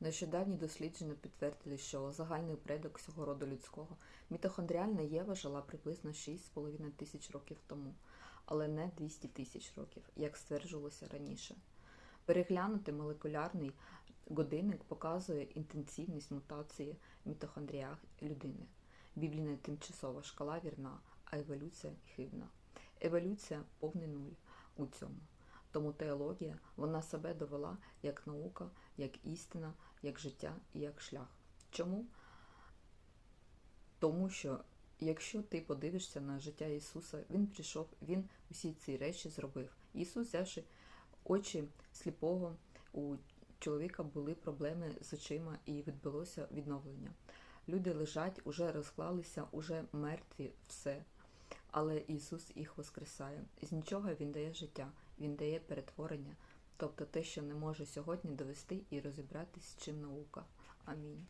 Нещодавні дослідження підтвердили, що загальний предок всього роду людського мітохондріальна Єва жила приблизно 6,5 тисяч років тому, але не 200 тисяч років, як стверджувалося раніше. Переглянути молекулярний годинник показує інтенсивність мутації в мітохондріях людини. Біблійна тимчасова шкала вірна, а еволюція хибна. Еволюція повний нуль у цьому. Тому теологія вона себе довела як наука, як істина, як життя і як шлях. Чому? Тому що якщо ти подивишся на життя Ісуса, Він прийшов, Він усі ці речі зробив. Ісус, взявши очі сліпого, у чоловіка були проблеми з очима і відбулося відновлення. Люди лежать, уже розклалися, уже мертві, все. Але Ісус їх воскресає. З нічого Він дає життя, Він дає перетворення, тобто те, що не може сьогодні довести і розібратись, чим наука. Амінь.